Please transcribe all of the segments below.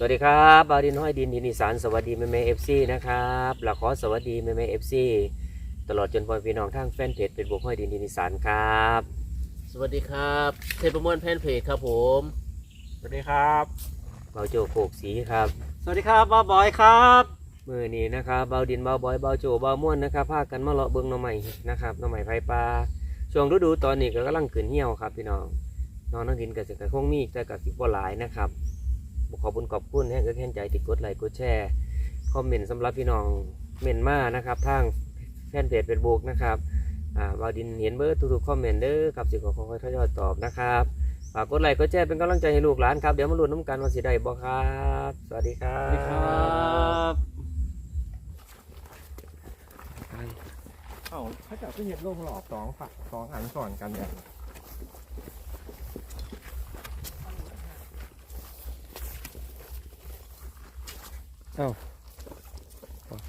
สวัสดีครับบาวดินห้อยดินดินอีสานสวัสดีแม่แม่เอฟซีนะครับและขอสวัสดีแม่แม่เอฟซีตลอดจนพ่อพี่น้องทางแฟนเพจเป็นบุกห้อยดินดินอีสานครับ สวัสดีครับเทพประมวลแพนเพจครับผม สวัสดีครับเบาโจโขกสีครับ สวัสดีครับบอบบอยครับมือนี้นะครับเบาดินเบาบอยเบาโจเบาม่วนนะครับพากันมาเลาะเบิ้งหน่อใหม่นะครับหน่อใหม่ไฟปลาช่วงฤดูตอนนี้ก็กำลังขึ้นเหี่ยวครับพี่น้องน้องนักดินก็จะกระคงมีแต่กับสิบว่าหลายนะครับ ขอบคุณขอบคุณแห้งก็แค่ใจติดกดไลค์กดแชร์คอมเมนต์สำหรับพี่น้องเมนมานะครับทางแฟนเพจเฟซบุ๊กนะครับอ่าเบาดินเห็นเบอร์ทุกๆคอมเมนต์เด้อครับสิขอค่อยๆทยอยตอบนะครับฝากกดไลค์กดแชร์เป็นกำลังใจให้ลูกหลานครับเดี๋ยวมาลุ้นน้ำกันว่าสิได้บ่ครับ สวัสดีครับ สวัสดีครับไปเอ้าเขาจะก็เห็ดโลกหลอกสองฝักสองอันสอนกันเนี่ย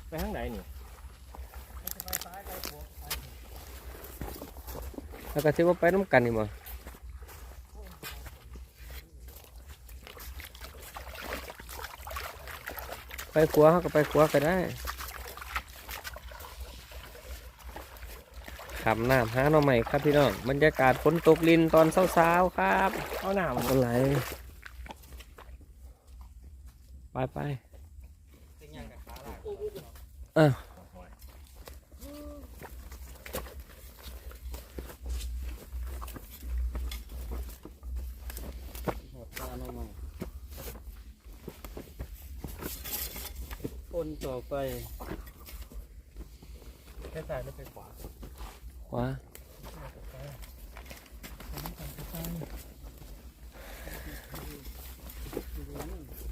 ไปทางไหนนี่แล้วก็ถือว่าไปน้ำกันนี่มั้ไปขัวเขาก็ไปขัวก็ได้ขำน้ำหาหน่อใหม่ครับพี่น้องบรรยากาศฝนตกลินตอนเช้าๆครับ เอาหน้ามันอะไรไปไป อะคนต่อไปแค่ซ้ายไม่ไปขวาขวา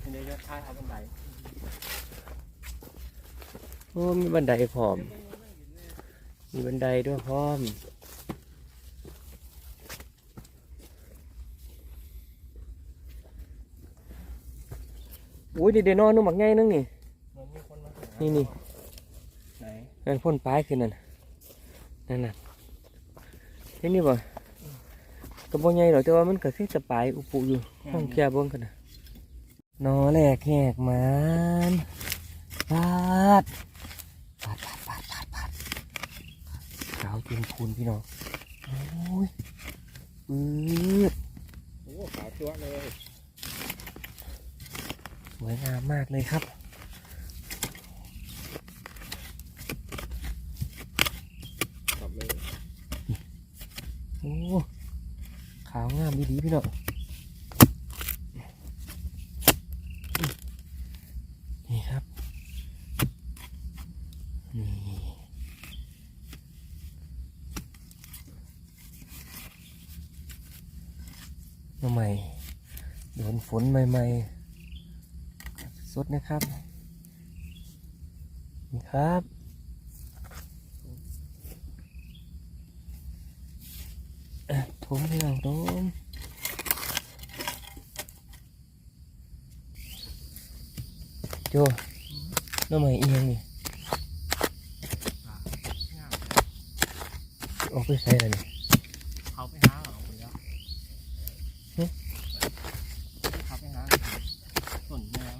ทีนี้ก็ท่าทางบันไดโอ้มีบันไดพร้อม มีบันไดด้วยพร้อม อุ้ยเดี๋ยวๆนอนนุ่มหมักง่ายนึงนี่เหมือนมีคนมาหานี่นี่ไหนนั่นพ่นปลายขึ้นนั่นนั่นน่ะเห็นนี่บ่ก็บ่ใหญ่หรอกแต่ว่ามันก็คือจะปลายอุปุอยู่ห้องแค่เบิ่งกันนะนอแหลกแหกมันปาดปาดปาดปาดปาดปาด ขาวจนพูนพี่น้องโอ้ยปืดโอ้ขาวตัวเลยสวยงามมากเลยครับขับเลยโอ้ขาวงามดีๆพี่น้องนี่ครับ นี่ มาใหม่โดนฝนใหม่ๆสดนะครับ นี่ครับอะถมให้เราถมโจน้ำใหม่เอียงนี่ออกไปใส่อะไรนี่ เขาไปหาเอาไปแล้ว หึ เขาไปหาต้นแมว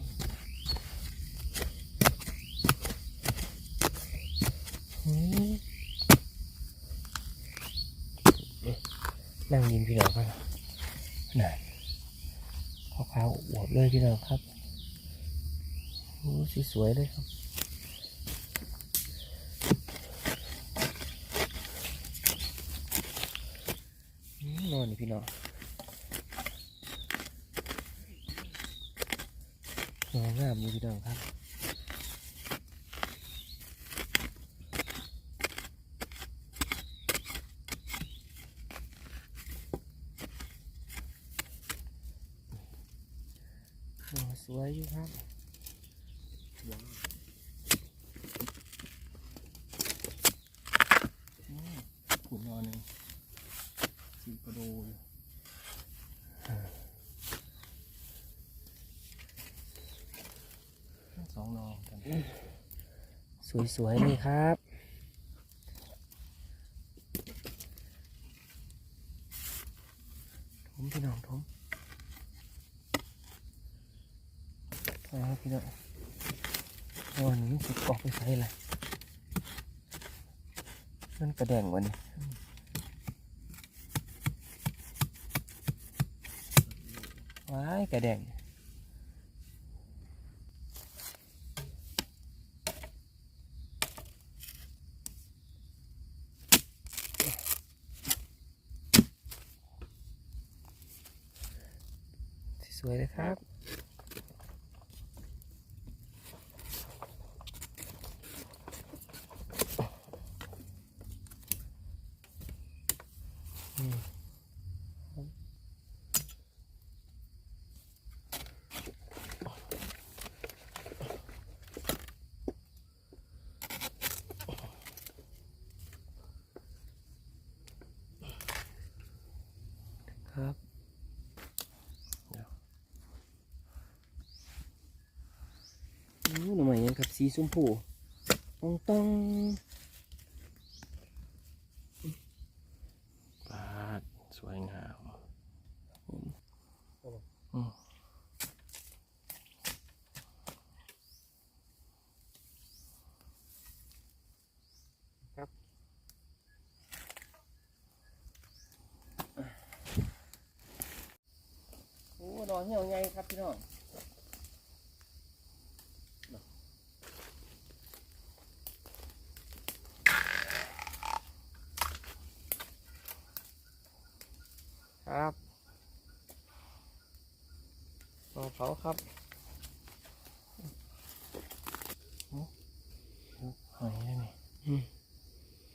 อืม นั่งยินพี่น้องครับน่ะขาวๆอวบเลยพี่น้องครับโอ้สีสวยเลยครับนอนนี่พี่น้องนอนงามอยู่พี่น้องครับ โอ้สวยอยู่ครับขุนนอนหนึ่งสีกระโดยสองนอกันสวยๆเลยครับ ถมพี่น้องถม นะครับพี่น้องโอ้หนี่สิออกไป ใส่เลยมันกระแดงวันนี้ว้ายกระแดงสวยเลยครับเดี๋ยวอู้หน่อไม้ยังครับ สีชมพูตองตองปาดสวยงาม โอ้ดอกเหี่ยวใหญ่ครับพี่น้องครับ รอเผาครับหอยนี่นี่อืม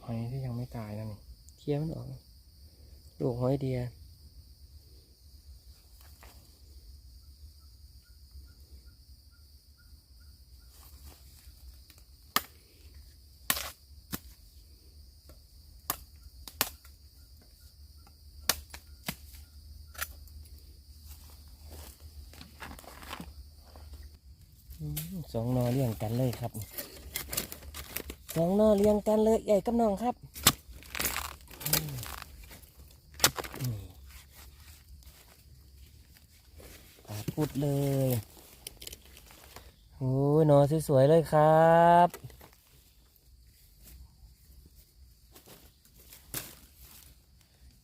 หอยที่ยังไม่ตายนั่นนี่เคลียร์มันออกลูกหอยเดีย อืมสองนอ เลี้ยงกันเลยครับสองนอเลี้ยงกันเลยใหญ่กับน้องครับปาพุดเลยโอ้ยนอสวยๆเลยครับ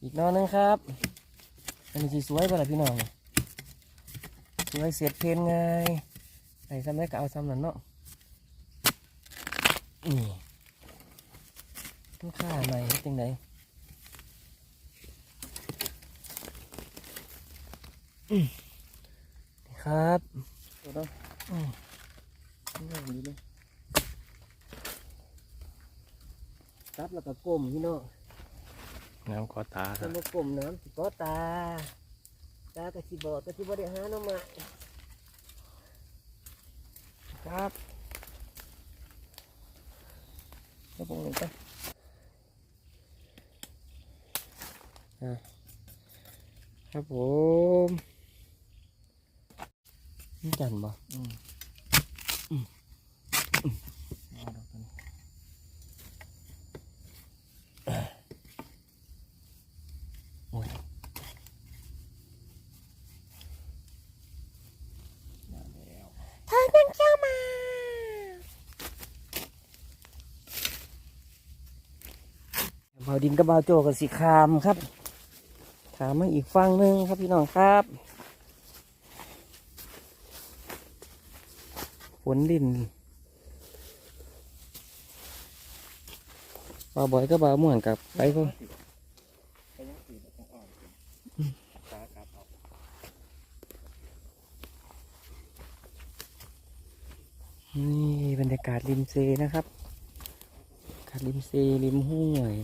อีกนอหนึงครับ อันนี้สวยป่ะล่ะพี่น้อง สวยเสียดเพนไง ใส่ซ้ำได้ก็เอาซ้ำนั่นเนาะนี่ต้องฆ่าใหม่เฮ็ดจังไดอืมนี่ครับตัวต้องอืมนี่ดีเลยตับแล้วก็ก้มพี่น้องน้ำกอตาทำมากลมน้ำสิก็ตาตากระสิบอดกระสิบอดหาหน้องมาครับแล้วปรุงลงไป อะครับผมนี่จันบ่อืมเอาดอกตัวนี้โอ้ยมาแล้วเบาดินกับเบาโจกับสีคามครับ ขามมาอีกฝั่งหนึ่งครับพี่น้องครับฝนดินบาบอยก็บาม่วนกับไปก่อนนี่บรรยากาศริมเซนะครับ กาศริมเซริมห้วย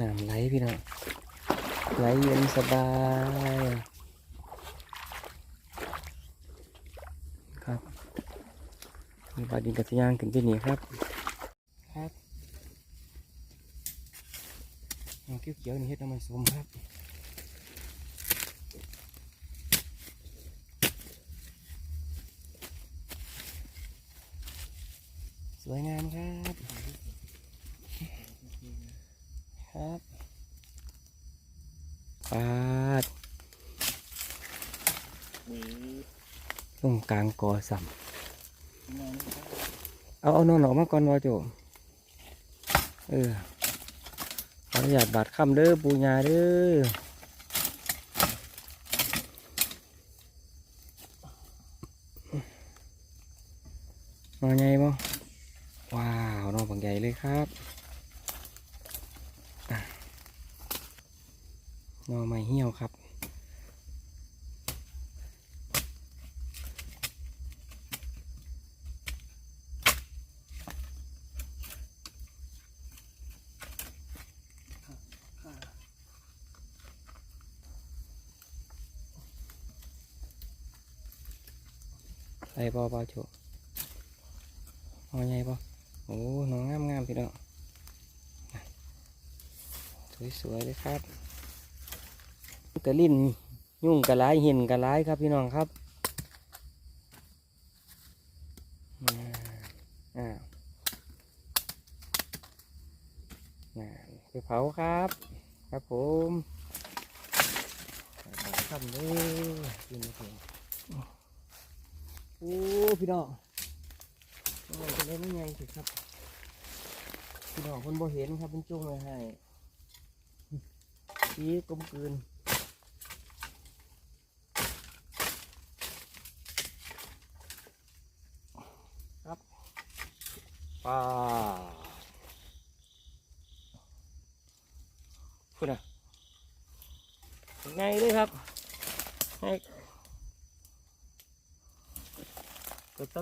น้ำไหลพี่น้องไหลเย็น สบายครับมีบาดินกัศยางถึงที่นี่ครับ ครับน้ำเขียวนี่เฮ็ดน้ำมันสมครับสวยงามครับ ครับ ปาดตรงกลางกอสัมเอาเอานอนออกมาก่อนวอโจเออขออนุญาตบาดคำเด้อปูญาเด้อหนอนใหญ่บ่ว้าวนอนบางใหญ่เลยครับอะห นอไม่เหี่ยวครับใส่บอบอโจเอาไงบอโอ้ น้องงามงามๆพี่น้องสวยๆเลยครับ กระลิ่นยุ่งกระไรหินกระไรครับพี่น้องครับอ้าวไปเผาครับ ครับผมทำเลยกินไม่ถึงโอ้พี่น้องโอ้จะได้ไม่ไงสิครับ พี่น้องคนบ่เห็นครับเป็นจุ้งเลยให้สีกลมกลืนครับป้าพูดนะไงเลยครับให้ กดต้นแขนครับ ได้ละเสียงโอ้ยคุณซุ่มมันอันใหญ่ๆเงา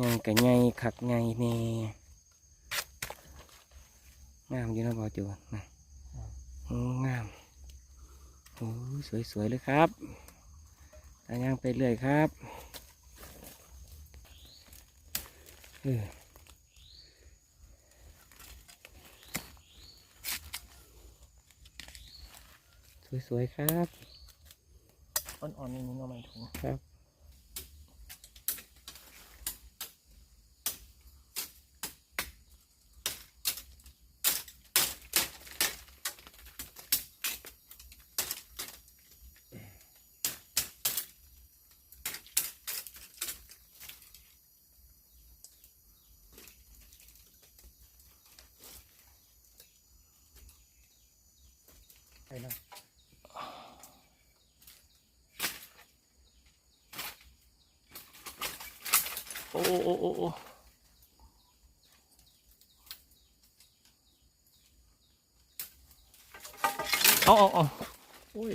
ไงกะไงขักไงเน่งามอยู่นะบอจูนะโอ้งามโอ้สวยๆเลยครับตาย่างไปเรื่อยครับเออสวยๆครับ อ่อนๆนี่นี่เอามาถุงครับ เอาเอาเอาโอ้ย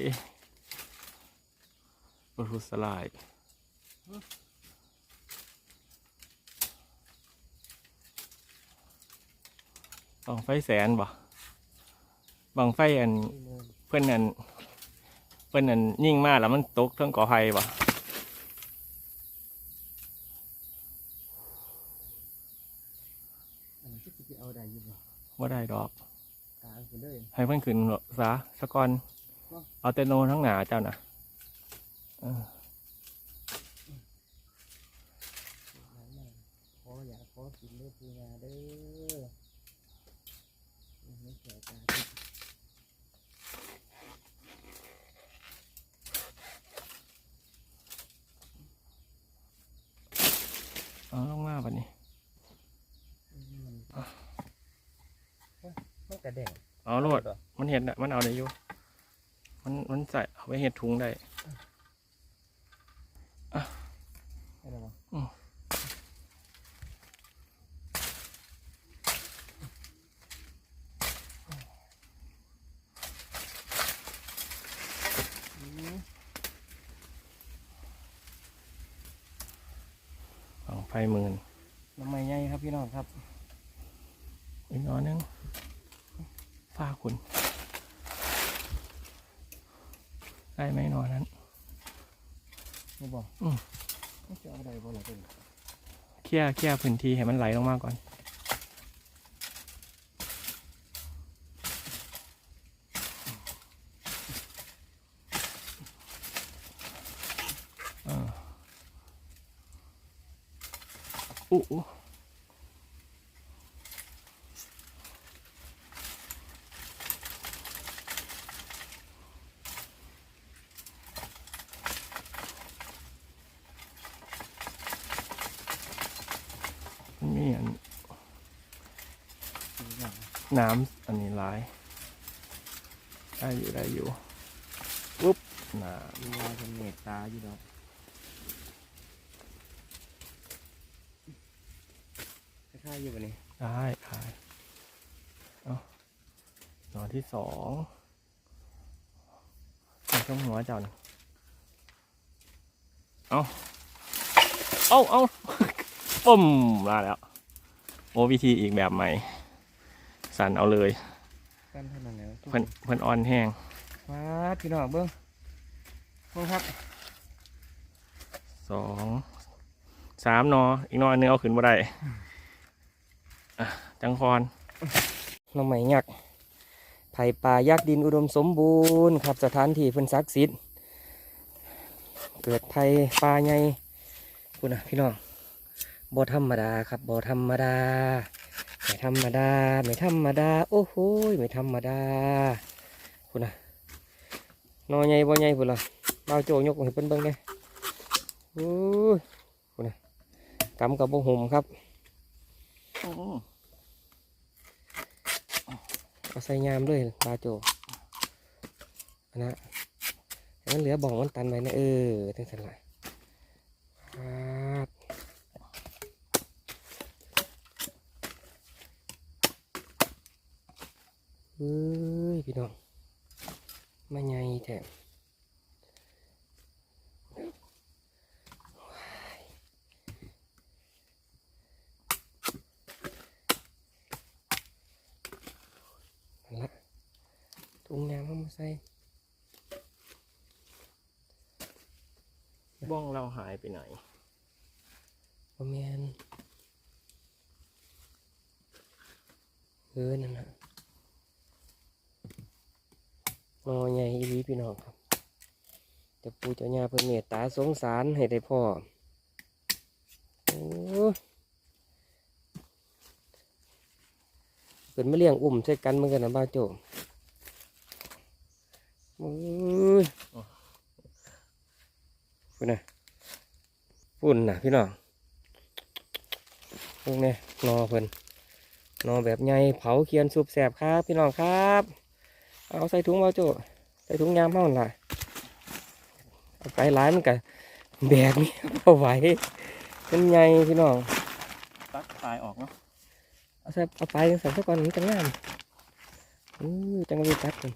รถทุสลายบังไฟแสนบ่บังไฟอันเพื่อนนั่นเพื่อนนั่นยิ่งมากแล้วมันตกเทั้งก่อไฟบ่อันนี้จะไปเอาได้อยังไงว่าได้ดอกกลางไป เลยให้เพื่อนขึ้นซะสะก่อน เอาแต่โนทั้งหนาเจ้านะเออขออยากขอกินเด้อปูนาเด้อไม่เสียใจเอาลงมาบัดนี้มันกระเด้ง เอาโลด มันเห็ดน่ะมันเอาได้อยู่ มันมันใส่เอาไปเห็ดถุงได้ได้แล้วบ่อืมเอาไฟหมื่นน้ำไม้ใหญ่ครับพี่น้องครับ อีกน้อยนึง ฝ้าคุณ ได้ไหมหนอนั้นไม่บอกอืมไม่เจออะไรบ่ล่ะเป็นเคลียร์เคลียร์พื้นที่ให้มันไหลลงมาก่อนอ่าอู้อู้มันมีอัน ตัวอย่าง น้ำอันนี้ร้าย ได้อยู่ได้อยู่ปุ๊บน้มีลายเป็นเมตตาอยู่แล้วคล้ายๆอยู่วันนี้ำได้ได้เอาหนอนที่สองเอาต้องหัวเจ้านี่เอาเอาเอาปุ่มมาแล้ว โอวิธีอีกแบบใหม่ สั่นเอาเลยกันเท่านั้นแล้วเพิ่นเพิ่นออนแห้งมาพี่น้องเบิ้งเบิ้งครับสองสามหนออีกหนอหนึงเอาขึ้นมาได้อะจังพรหน้องใหม่ยักษ์ไผ่ป่ายักษ์ดินอุดมสมบูรณ์ครับสถานที่เพิ่นศักดิ์สิทธิ์เกิดไผ่ป่าใหญ่คุณนะพี่น้องบ่ธรรมดาครับบ่ธรรมดา ไม่ธรรมดาไม่ธรรมดา โอ้โหไม่ธรรมดาคุณนะนอใหญ่บ่ใหญ่พุ่นล่ะบ่าวโจยกให้เพิ่นเบิ่งเด้โอ้ยคุณนะกำกับบ่ห่มครับเอาใส่ยามด้วยปลาโจนะให้มันเหลือบ่องมันตันไว้นะเออทั้งสันละค เฮ้ยพี่น้องมาใหญ่แท้นั่นละถุงยางเข้ามาใส่บ้องเราหายไปไหนบะเมียนเออนั่นนะนอใหญ่อีหลี พี่น้องครับจะปูเจ้าญาเพื่อเมตตาสงสารให้ได้พ่อโอ้เกิดมาเลี้ยงอุ่มใส่กันเหมือนกันนะบ้าโจโอ้ยพุ่นนะพุ่นนะพี่น้องพวกนี้นอเพิ่นนอแบบใหญ่เผาเคียนสุบแสบครับ พี่น้องครับ เอาใส่ถุงบ้าโจ ส่ถุงยามเท่านั้นล่ะเอาไปร้ายมันกันแบกนี่เอาไหวเป็นใหญ่พี่น้องตัดตายออกเนาะเอาใส่เอาไปจังสันสักก่อนมันจะงามอือจังเลยตัดกัน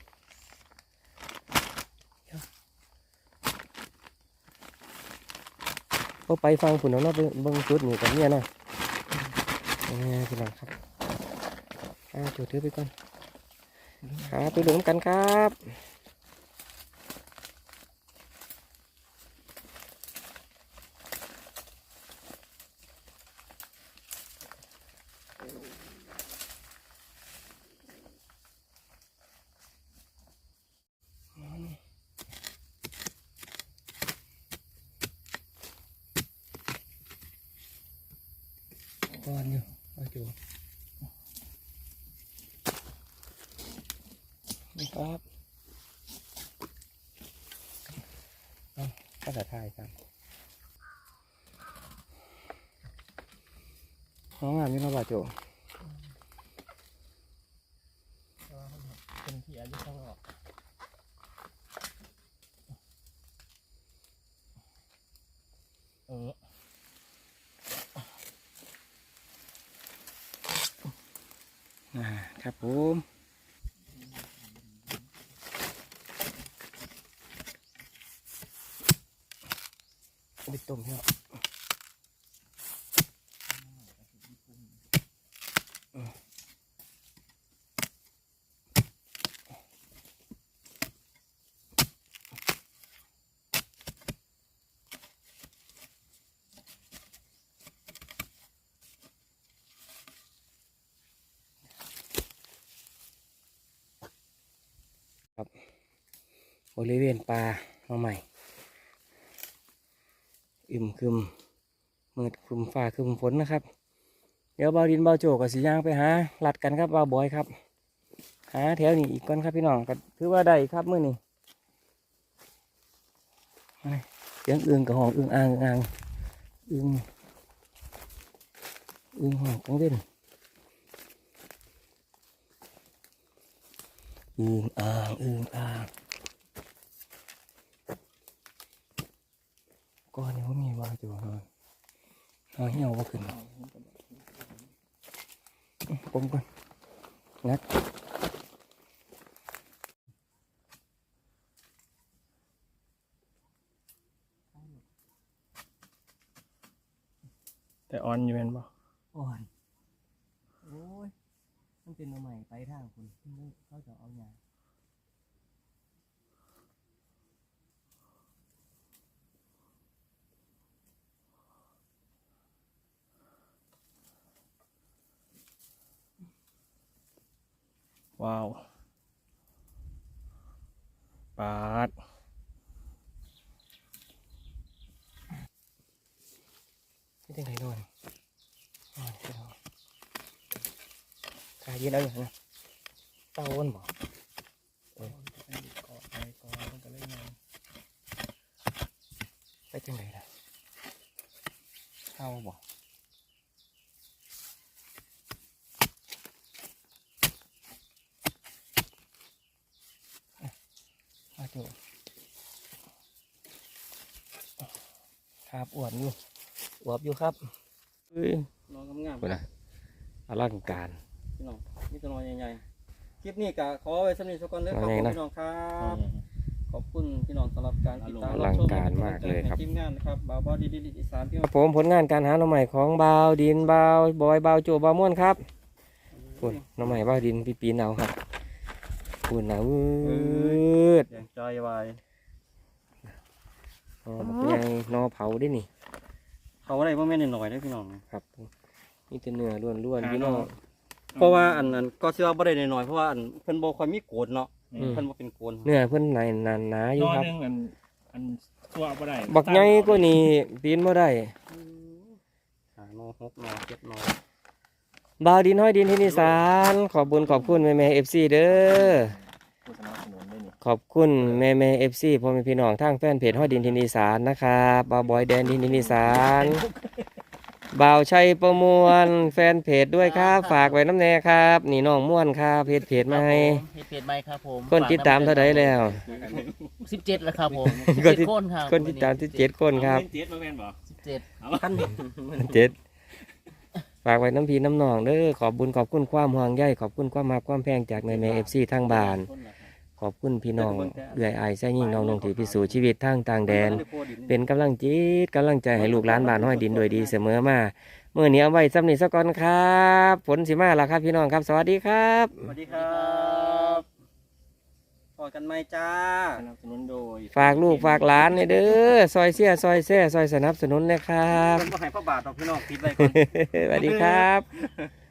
เอาไปฟังผุนเอาเนาะเบิ่งเบิ่งจุดนี่กับเนี่ยเนาะนี่พี่น้องครับอ่าจุดถือไปก่อนครับไปดูน้ำกันครับ ก้อนอยู่เอาจูนี่ครับเอาภาษาไทยครับน้องงามนี่เราบาด โจเป็นที่อายุเท่าออกเอออ่าครับผมเอาไปต้มเนาะ ครับบริเวณป่าเอาใหม่อึมคึมมืดคึมฟ้าคึมฝนนะครับ เดี๋ยวเบาดินเบาโจกับสีย่างไปหาหลัดกันครับเบาบอยครับ หาแถวนี้อีกก่อนครับพี่น้องก็ถือว่าได้ครับเมื่อนี้เสียงอึงกับห้องอึงอ่างอึงอ่างอึงอึงห้องกังเว้น อึงอ่างอึงอ่างก้อนนี้ว่ามีว่าอยู่ฮะหาเหี่ยวว่าขึ้นหรอกผมก่อนงัดแต่ออนอยู่แม่นบ่อ่อนโอ้ยมัน เป็นมาใหม่ไปทางคุณเขาจะเอาอย่างว้าว ปาด ไม่ได้ไหนนอนนอนไม่นอน กายยืนเอาอย่างนะเต้าอ้นบอกไปจังไหนล่ะเต้าบอกมาจูครับอวดอยู่อวบอยู่ครับ เอ้ยน้องงามคนนะอลังการ พี่น้องนี่ตัวน้อยใหญ่ๆคลิปนี้ก็ขอไว้สำหรับทุกคนเด้อขอบว่าคุณไงนะพี่น้องครับ ขอบคุณพี่น้องสำหรับการติดตามอลังการมากเลยครับทีมงานนะครับบ่าวบอดีดีอีสานพี่คน้รัอบงผมผลงานการหาหน่อใหม่ของบาวดินบาวบอยบาวโจบาวม่วนครับคุณหน่อใหม่บาวดินปีปีนเอาครับคุณนะวืดแดงใจวายอ๋อมันเป็นยังนอเผาได้นี่เขาอะไรบ่แม่นหน่อยๆเด้อพี่น้องครับนี่เป็นเนื้อล้วนๆพี่น้อง เพราะว่าอันนั้นก็สิว่าบ่ได้น้อยๆเพราะว่าอันเพิ่นบ่ค่อยมีโกนเนาะอืม เพิ่นบ่เป็นโกนเนื้อเพิ่นหนาหนาหนาอยู่นอนครับ หนึงอันอันตัวบ่ได้บักใหญ่กว่านี้ปีนบ่ได้ หาโนหกโนเจ็ดโนบาวดินห้อยดินที่นิสานขอบบุญขอบคุณแม่แม่เอฟซีเด้อผู้สนับสนุนได้นี่ขอบคุณแม่แม่เอฟซีพ่อแม่พี่น้องทางแฟนเพจห้อยดินทินอีสานนะครับบาวบอยแดนดินทินอีสาน บ่าวชัยประมวลแฟนเพจด้วยครับ ฝากไว้น้ำแน่ครับ นี่น้องม่วนครับเพจเพจมาให้เพจเพจไหมครับผมคนติดตามเท่าไดแล้ว สิบเจ็ดแล้วครับผมก็ติด17คนครับคนติดตามที่เจ็ดคนครับเล่นเจ็ดมาแม่นบ่สิบเจ็ดขั้นเจ็ดฝากไว้น้ำพีน้ำนองเด้อขอบบุญขอบคุณความห่วงใยขอบคุณความมาความแพงจากแม่แม่เอฟซีทางบ้านข อบคุณพี่น้องเอื่อยอายแซ่ยิ่งน้องนงที่พิสูจน์ชีวิตทางต่างแดน เป็นกำลังจิตกำลังใจให้ลูกหลานบ้านห้อยดินโดยดีเสมอมาเมื่อนี้เอาไว้สำนีสักก่อนครับผลสิมาแล้วครับพี่น้องครับ สวัสดีครับสวัสดีครับพอกันไหมจ้าสนับสนุนโดย ฝากลูกฝากหลานให้เด้อซอยเสียซอยแซ่ซอยสนับสนุนนะครับมันก็ให้พระบาทเราพี่น้องปิดไว้ก่อนสวัสดีครับ